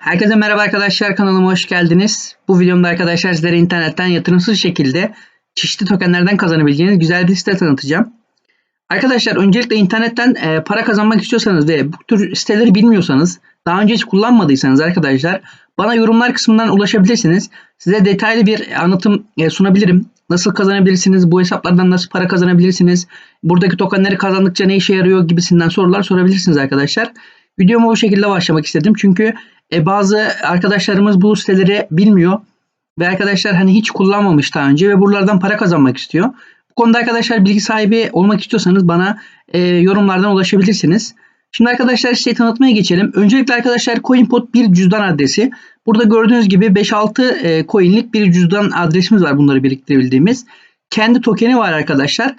Herkese merhaba arkadaşlar kanalıma hoş geldiniz. Bu videomda arkadaşlar sizlere internetten yatırımsız şekilde çeşitli tokenlerden kazanabileceğiniz güzel bir site tanıtacağım. Arkadaşlar öncelikle internetten e, para kazanmak istiyorsanız ve bu tür siteleri bilmiyorsanız daha önce hiç kullanmadıysanız arkadaşlar bana yorumlar kısmından ulaşabilirsiniz. Size detaylı bir anlatım e, sunabilirim. Nasıl kazanabilirsiniz? Bu hesaplardan nasıl para kazanabilirsiniz? Buradaki tokenleri kazandıkça ne işe yarıyor gibisinden sorular sorabilirsiniz arkadaşlar. Videoma bu şekilde başlamak istedim. Çünkü e, bazı arkadaşlarımız bu siteleri bilmiyor. Ve arkadaşlar hani hiç kullanmamış daha önce ve buralardan para kazanmak istiyor. Bu konuda arkadaşlar bilgi sahibi olmak istiyorsanız bana e, yorumlardan ulaşabilirsiniz. Şimdi arkadaşlar siteyi tanıtmaya geçelim. Öncelikle arkadaşlar CoinPot bir cüzdan adresi. Burada gördüğünüz gibi 5-6 e, coinlik bir cüzdan adresimiz var bunları biriktirebildiğimiz. Kendi tokeni var arkadaşlar.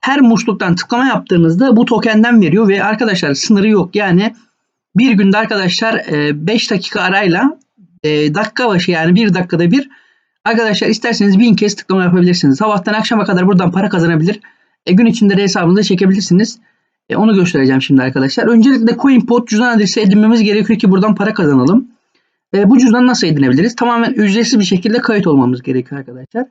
Her musluktan tıklama yaptığınızda bu tokenden veriyor ve arkadaşlar sınırı yok. Yani bir günde arkadaşlar 5 dakika arayla e, dakika başı yani bir dakikada bir arkadaşlar isterseniz bin kez tıklama yapabilirsiniz. Sabahtan akşama kadar buradan para kazanabilir. E, gün içinde de hesabınıza çekebilirsiniz. E, onu göstereceğim şimdi arkadaşlar. Öncelikle CoinPot cüzdan adresi edinmemiz gerekiyor ki buradan para kazanalım. E, bu cüzdanı nasıl edinebiliriz? Tamamen ücretsiz bir şekilde kayıt olmamız gerekiyor arkadaşlar.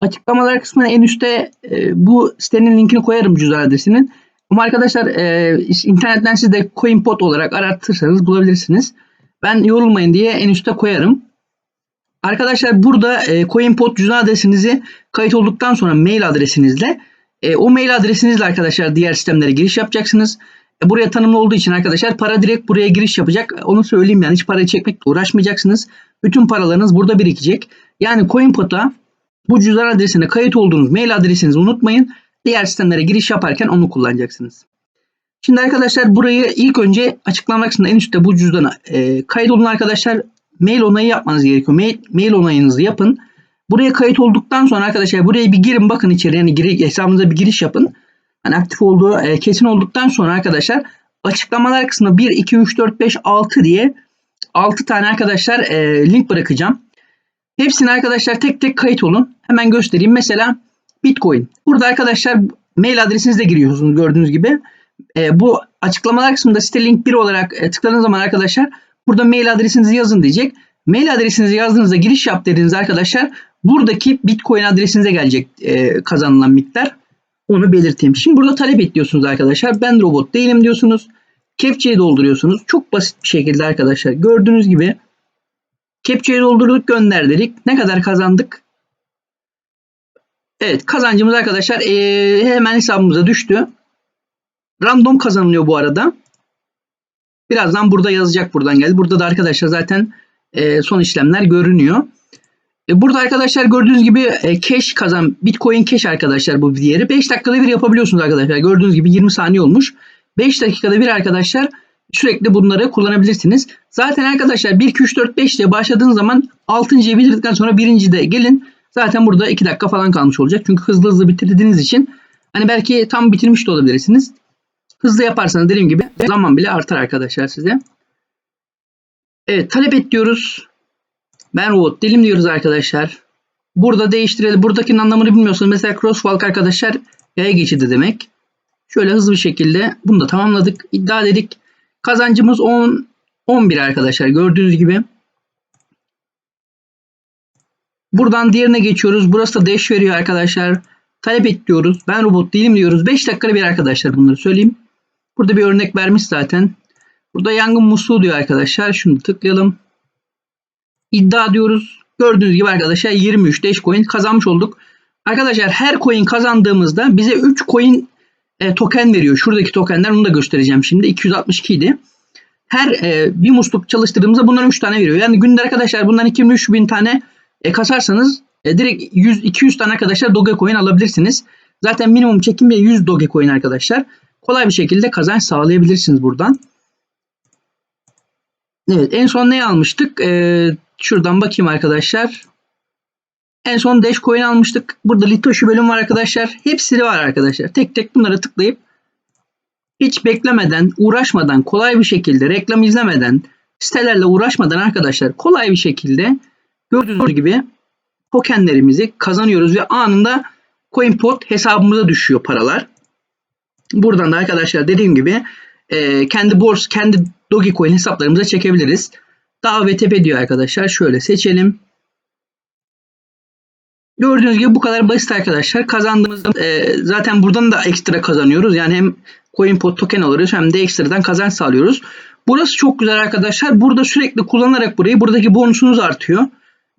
Açıklamalar kısmına en üstte e, bu sitenin linkini koyarım cüzdan adresinin. Ama arkadaşlar e, internetten siz de CoinPot olarak aratırsanız bulabilirsiniz. Ben yorulmayın diye en üstte koyarım. Arkadaşlar burada e, CoinPot cüzdan adresinizi kayıt olduktan sonra mail adresinizle e, o mail adresinizle arkadaşlar diğer sistemlere giriş yapacaksınız. E, buraya tanımlı olduğu için arkadaşlar para direkt buraya giriş yapacak. Onu söyleyeyim yani hiç parayı çekmekle uğraşmayacaksınız. Bütün paralarınız burada birikecek. Yani CoinPot'a bu cüzdan adresine kayıt olduğunuz mail adresinizi unutmayın. Diğer sistemlere giriş yaparken onu kullanacaksınız. Şimdi arkadaşlar burayı ilk önce açıklama kısmında en üstte bu cüzdana e, kaydolun arkadaşlar. Mail onayı yapmanız gerekiyor. Mail, mail onayınızı yapın. Buraya kayıt olduktan sonra arkadaşlar buraya bir girin bakın içeri yani giri, hesabınıza bir giriş yapın. Hani aktif olduğu e, kesin olduktan sonra arkadaşlar açıklamalar kısmında 1, 2, 3, 4, 5, 6 diye 6 tane arkadaşlar e, link bırakacağım. Hepsini arkadaşlar tek tek kayıt olun. Hemen göstereyim. Mesela Bitcoin. Burada arkadaşlar mail adresinizle giriyorsunuz gördüğünüz gibi. E, bu açıklamalar kısmında site link 1 olarak e, tıkladığınız zaman arkadaşlar burada mail adresinizi yazın diyecek. Mail adresinizi yazdığınızda giriş yap dediğinizde arkadaşlar buradaki Bitcoin adresinize gelecek e, kazanılan miktar. Onu belirteyim. Şimdi burada talep ediyorsunuz arkadaşlar. Ben robot değilim diyorsunuz. Kepçeyi dolduruyorsunuz. Çok basit bir şekilde arkadaşlar. Gördüğünüz gibi kepçeyi doldurduk gönder dedik. Ne kadar kazandık? Evet kazancımız arkadaşlar ee, hemen hesabımıza düştü. Random kazanılıyor bu arada. Birazdan burada yazacak buradan geldi. Burada da arkadaşlar zaten e, son işlemler görünüyor. E, burada arkadaşlar gördüğünüz gibi e, cash kazan Bitcoin cash arkadaşlar bu diğeri. 5 dakikada bir yapabiliyorsunuz arkadaşlar. Gördüğünüz gibi 20 saniye olmuş. 5 dakikada bir arkadaşlar sürekli bunları kullanabilirsiniz. Zaten arkadaşlar 1 2 3 4 5 ile başladığınız zaman 6.'yı bitirdikten sonra 1. de gelin. Zaten burada 2 dakika falan kalmış olacak. Çünkü hızlı hızlı bitirdiğiniz için hani belki tam bitirmiş de olabilirsiniz. Hızlı yaparsanız dediğim gibi zaman bile artar arkadaşlar size. Evet talep et diyoruz. Ben robot dilim diyoruz arkadaşlar. Burada değiştirelim. Buradakinin anlamını bilmiyorsanız mesela crosswalk arkadaşlar yaya geçidi demek. Şöyle hızlı bir şekilde bunu da tamamladık. İddia dedik. Kazancımız 10 11 arkadaşlar gördüğünüz gibi. Buradan diğerine geçiyoruz. Burası da dash veriyor arkadaşlar. Talep et diyoruz. Ben robot değilim diyoruz. 5 dakikada bir arkadaşlar bunları söyleyeyim. Burada bir örnek vermiş zaten. Burada yangın musluğu diyor arkadaşlar. Şunu tıklayalım. İddia diyoruz. Gördüğünüz gibi arkadaşlar 23 dash coin kazanmış olduk. Arkadaşlar her coin kazandığımızda bize 3 coin e, token veriyor. Şuradaki tokenler onu da göstereceğim şimdi. 262 idi. Her e, bir musluk çalıştırdığımızda bundan 3 tane veriyor. Yani günde arkadaşlar bundan 2000-3000 tane e, kasarsanız e, direkt 100-200 tane arkadaşlar Dogecoin alabilirsiniz. Zaten minimum çekim bir 100 Dogecoin arkadaşlar. Kolay bir şekilde kazanç sağlayabilirsiniz buradan. Evet en son ne almıştık? Ee, şuradan bakayım arkadaşlar. En son Dash Coin almıştık. Burada Litoshi bölüm var arkadaşlar. Hepsi var arkadaşlar. Tek tek bunlara tıklayıp hiç beklemeden, uğraşmadan, kolay bir şekilde, reklam izlemeden, sitelerle uğraşmadan arkadaşlar kolay bir şekilde gördüğünüz gibi tokenlerimizi kazanıyoruz ve anında CoinPot hesabımıza düşüyor paralar. Buradan da arkadaşlar dediğim gibi e, kendi bors, kendi Dogecoin hesaplarımıza çekebiliriz. Dağ ve diyor arkadaşlar. Şöyle seçelim. Gördüğünüz gibi bu kadar basit arkadaşlar. Kazandığımızda e, zaten buradan da ekstra kazanıyoruz. Yani hem CoinPod token alıyoruz hem de ekstradan kazanç sağlıyoruz. Burası çok güzel arkadaşlar. Burada sürekli kullanarak burayı buradaki bonusunuz artıyor.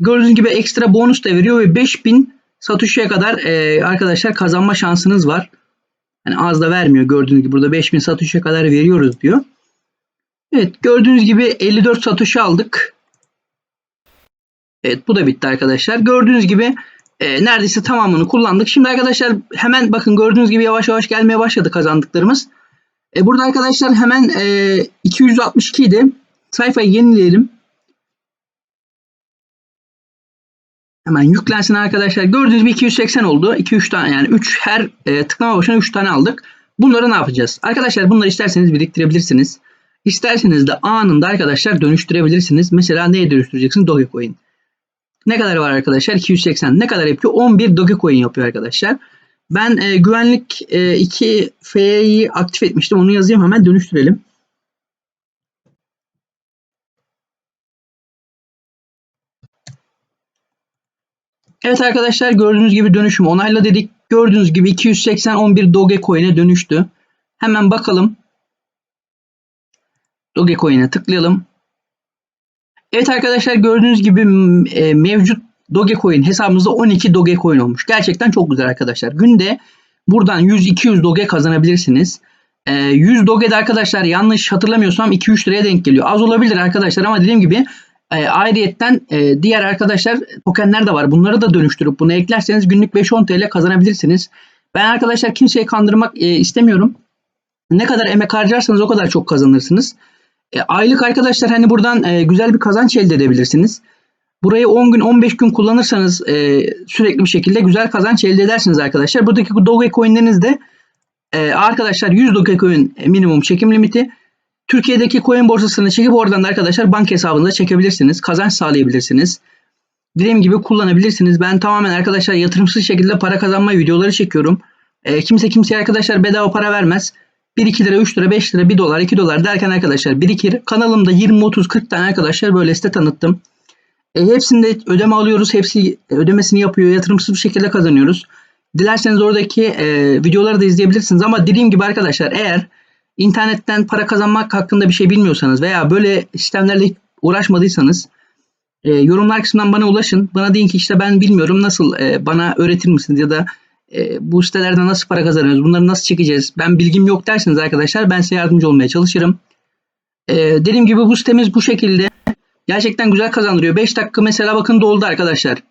Gördüğünüz gibi ekstra bonus da veriyor ve 5000 satışa kadar e, arkadaşlar kazanma şansınız var. Yani az da vermiyor gördüğünüz gibi burada 5000 satışa kadar veriyoruz diyor. Evet gördüğünüz gibi 54 satışı aldık. Evet bu da bitti arkadaşlar. Gördüğünüz gibi e, neredeyse tamamını kullandık. Şimdi arkadaşlar hemen bakın gördüğünüz gibi yavaş yavaş gelmeye başladı kazandıklarımız. E, burada arkadaşlar hemen e, 262 idi. Sayfayı yenileyelim. Hemen yüklensin arkadaşlar. Gördüğünüz gibi 280 oldu. 2-3 tane yani 3 her e, tıklama başına 3 tane aldık. Bunları ne yapacağız? Arkadaşlar bunları isterseniz biriktirebilirsiniz. İsterseniz de anında arkadaşlar dönüştürebilirsiniz. Mesela neye dönüştüreceksiniz? Dogecoin. Ne kadar var arkadaşlar? 280. Ne kadar yapıyor? 11 Dogecoin yapıyor arkadaşlar. Ben e, güvenlik e, 2 F'yi aktif etmiştim. Onu yazayım hemen dönüştürelim. Evet arkadaşlar gördüğünüz gibi dönüşüm onayla dedik. Gördüğünüz gibi 280 11 Dogecoin'e dönüştü. Hemen bakalım. Dogecoin'e tıklayalım. Evet arkadaşlar gördüğünüz gibi e, mevcut Dogecoin hesabımızda 12 Dogecoin olmuş. Gerçekten çok güzel arkadaşlar. Günde buradan 100-200 Doge kazanabilirsiniz. E, 100 Doge'de arkadaşlar yanlış hatırlamıyorsam 2-3 liraya denk geliyor. Az olabilir arkadaşlar ama dediğim gibi e, ayrıyetten e, diğer arkadaşlar tokenler de var. Bunları da dönüştürüp bunu eklerseniz günlük 5-10 TL kazanabilirsiniz. Ben arkadaşlar kimseyi kandırmak e, istemiyorum. Ne kadar emek harcarsanız o kadar çok kazanırsınız. E, aylık arkadaşlar hani buradan e, güzel bir kazanç elde edebilirsiniz. Burayı 10 gün 15 gün kullanırsanız e, sürekli bir şekilde güzel kazanç elde edersiniz arkadaşlar. Buradaki Dogecoin'leriniz de e, arkadaşlar 100 Dogecoin minimum çekim limiti. Türkiye'deki coin borsasını çekip oradan da arkadaşlar bank hesabınıza çekebilirsiniz. Kazanç sağlayabilirsiniz. Dediğim gibi kullanabilirsiniz. Ben tamamen arkadaşlar yatırımsız şekilde para kazanma videoları çekiyorum. E, kimse kimseye arkadaşlar bedava para vermez. 1-2 lira, 3 lira, 5 lira, 1 dolar, 2 dolar derken arkadaşlar birikir. Kanalımda 20, 30, 40 tane arkadaşlar böyle site tanıttım. E, hepsinde ödeme alıyoruz. Hepsi ödemesini yapıyor. Yatırımsız bir şekilde kazanıyoruz. Dilerseniz oradaki e, videoları da izleyebilirsiniz. Ama dediğim gibi arkadaşlar eğer internetten para kazanmak hakkında bir şey bilmiyorsanız veya böyle sistemlerle uğraşmadıysanız e, yorumlar kısmından bana ulaşın. Bana deyin ki işte ben bilmiyorum nasıl e, bana öğretir misiniz ya da e, bu sitelerden nasıl para kazanıyoruz, bunları nasıl çekeceğiz, ben bilgim yok derseniz arkadaşlar ben size yardımcı olmaya çalışırım. E, dediğim gibi bu sitemiz bu şekilde. Gerçekten güzel kazandırıyor. 5 dakika mesela bakın doldu arkadaşlar.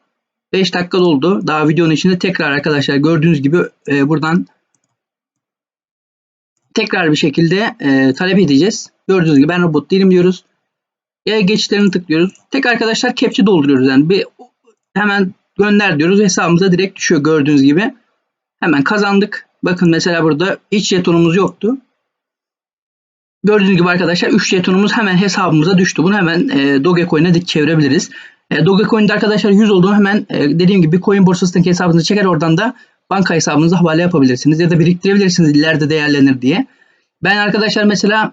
5 dakika doldu. Daha videonun içinde tekrar arkadaşlar gördüğünüz gibi e, buradan tekrar bir şekilde e, talep edeceğiz. Gördüğünüz gibi ben robot değilim diyoruz. Ya geçişlerini tıklıyoruz. Tek arkadaşlar kepçe dolduruyoruz. Yani bir hemen gönder diyoruz. Hesabımıza direkt düşüyor gördüğünüz gibi. Hemen kazandık. Bakın mesela burada hiç jetonumuz yoktu. Gördüğünüz gibi arkadaşlar 3 jetonumuz hemen hesabımıza düştü. Bunu hemen e, Dogecoin'e dik çevirebiliriz. E, Dogecoin'de arkadaşlar 100 olduğunu hemen e, dediğim gibi coin borsasındaki hesabınızı çeker oradan da banka hesabınıza havale yapabilirsiniz. Ya da biriktirebilirsiniz ileride değerlenir diye. Ben arkadaşlar mesela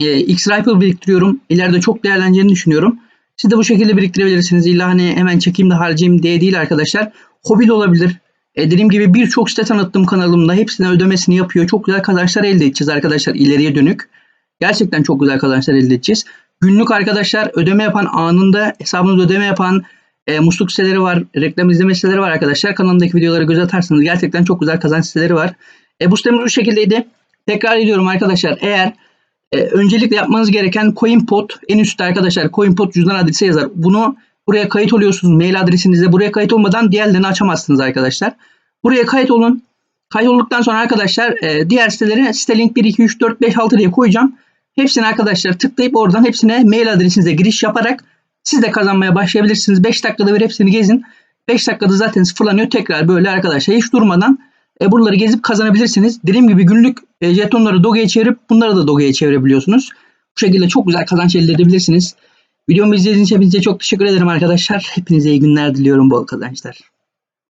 e, X-Ripple biriktiriyorum. İleride çok değerleneceğini düşünüyorum. Siz de bu şekilde biriktirebilirsiniz. İlla hani hemen çekeyim de harcayayım diye değil arkadaşlar. Hobi de olabilir. E, dediğim gibi birçok site tanıttım kanalımda. Hepsine ödemesini yapıyor. Çok güzel kazançlar elde edeceğiz arkadaşlar ileriye dönük. Gerçekten çok güzel kazançlar elde edeceğiz. Günlük arkadaşlar ödeme yapan anında hesabınız ödeme yapan e, musluk siteleri var. Reklam izleme siteleri var arkadaşlar. Kanalımdaki videolara göz atarsanız gerçekten çok güzel kazanç siteleri var. E, bu sitemiz bu şekildeydi. Tekrar ediyorum arkadaşlar. Eğer e, öncelikle yapmanız gereken CoinPod en üstte arkadaşlar CoinPod cüzdan adresi yazar. Bunu buraya kayıt oluyorsunuz mail adresinizle. Buraya kayıt olmadan diğerlerini açamazsınız arkadaşlar. Buraya kayıt olun. Kayıt olduktan sonra arkadaşlar e, diğer sitelere site link 1, 2, 3, 4, 5, 6 diye koyacağım. Hepsini arkadaşlar tıklayıp oradan hepsine mail adresinize giriş yaparak siz de kazanmaya başlayabilirsiniz. 5 dakikada bir hepsini gezin. 5 dakikada zaten sıfırlanıyor. Tekrar böyle arkadaşlar hiç durmadan e, buraları gezip kazanabilirsiniz. Dediğim gibi günlük e, jetonları Doge'ye çevirip bunları da Doge'ye çevirebiliyorsunuz. Bu şekilde çok güzel kazanç elde edebilirsiniz. Videomu izlediğiniz için hepinize çok teşekkür ederim arkadaşlar. Hepinize iyi günler diliyorum. Bol kazançlar.